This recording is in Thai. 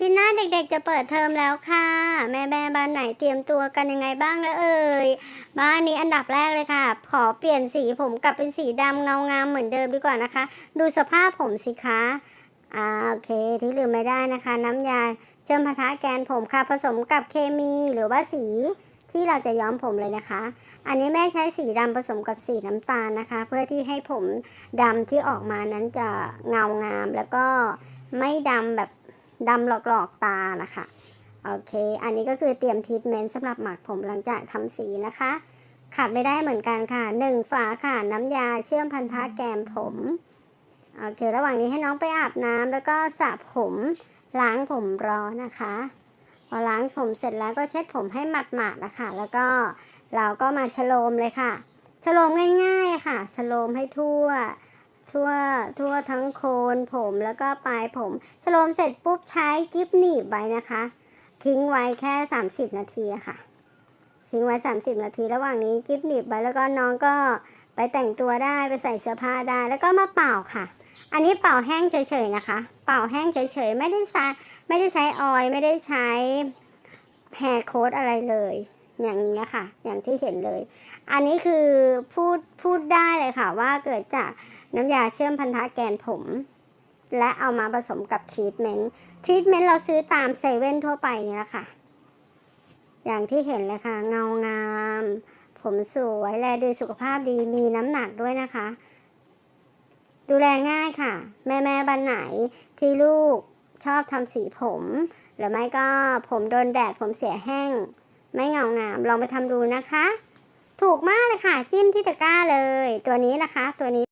ที่หน้าเด็กๆจะเปิดเทอมแล้วค่ะ แม่แม่บ้านไหนเตรียมตัวกันยังไงบ้างแล้วเอ่ยบ้านนี้อันดับแรกเลยค่ะ ขอเปลี่ยนสีผมกลับเป็นสีดำเงางามเหมือนเดิมดีกว่านะคะ ดูสภาพผมสิคะอ่าโอเคที่ลืมไม่ได้นะคะ น้ำยาเชื่อมพะทะแกนผมค่ะผสมกับเคมีหรือว่าสีที่เราจะย้อมผมเลยนะคะ อันนี้แม่ใช้สีดำผสมกับสีน้ำตาลนะคะ เพื่อที่ให้ผมดำที่ออกมานั้นจะเงางามแล้วก็ไม่ดำแบบ ดำหลอกๆตานะคะ โอเค อันนี้ก็คือเตรียมทรีทเมนต์สำหรับหมักผมหลังจากทำสีนะคะ ขาดไม่ได้เหมือนกันค่ะหนึ่งฝาค่ะ น้ำยาเชื่อมพันธะแกมผมโอเค ระหว่างนี้ให้น้องไปอาบน้ำแล้วก็สระผมล้างผมรอนะคะ พอล้างผมเสร็จแล้วก็เช็ดผมให้หมาดๆนะคะ แล้วก็เราก็มาชโลมเลยค่ะ ชโลมง่าย ๆค่ะ ชโลมให้ทั่ว ทั่วทั่วทั้งโคนผมแล้วก็ปลายผมชโลมเสร็จปุ๊บใช้กิ๊บหนีบไว้นะคะ ทิ้งไว้แค่ 30 นาทีค่ะ ทิ้งไว้ 30 นาที ระหว่างนี้กิ๊บหนีบไว้แล้วก็น้องก็ไปแต่งตัวได้ไปใส่เสื้อผ้าได้แล้วก็มาเป่าค่ะ อันนี้เป่าแห้งเฉยๆนะคะ เป่าแห้งเฉยๆไม่ได้ใช้ไม่ได้ใช้ออยไม่ได้ใช้แฮร์โค้ดอะไรเลย อย่างนี้ค่ะ อย่างที่เห็นเลย อันนี้คือพูดพูดได้เลยค่ะ ว่าเกิดจากน้ำยาเชื่อมพันธะแกนผม และเอามาผสมกับทรีทเมนต์ทรีทเมนต์เราซื้อตามเซเว่นทั่วไปนี่แหละค่ะ อย่างที่เห็นเลยค่ะ เงางาม ผมสวยแลดูสุขภาพดีมีน้ำหนักด้วยนะคะ ดูแลง่ายค่ะ แม่แม่บ้านไหนที่ลูกชอบทำสีผม หรือไม่ก็ผมโดนแดดผมเสียแห้ง ไม่เงางาม ลองไปทำดูนะคะ ถูกมากเลยค่ะ จิ้มที่ตะกร้าเลย ตัวนี้นะคะ ตัวนี้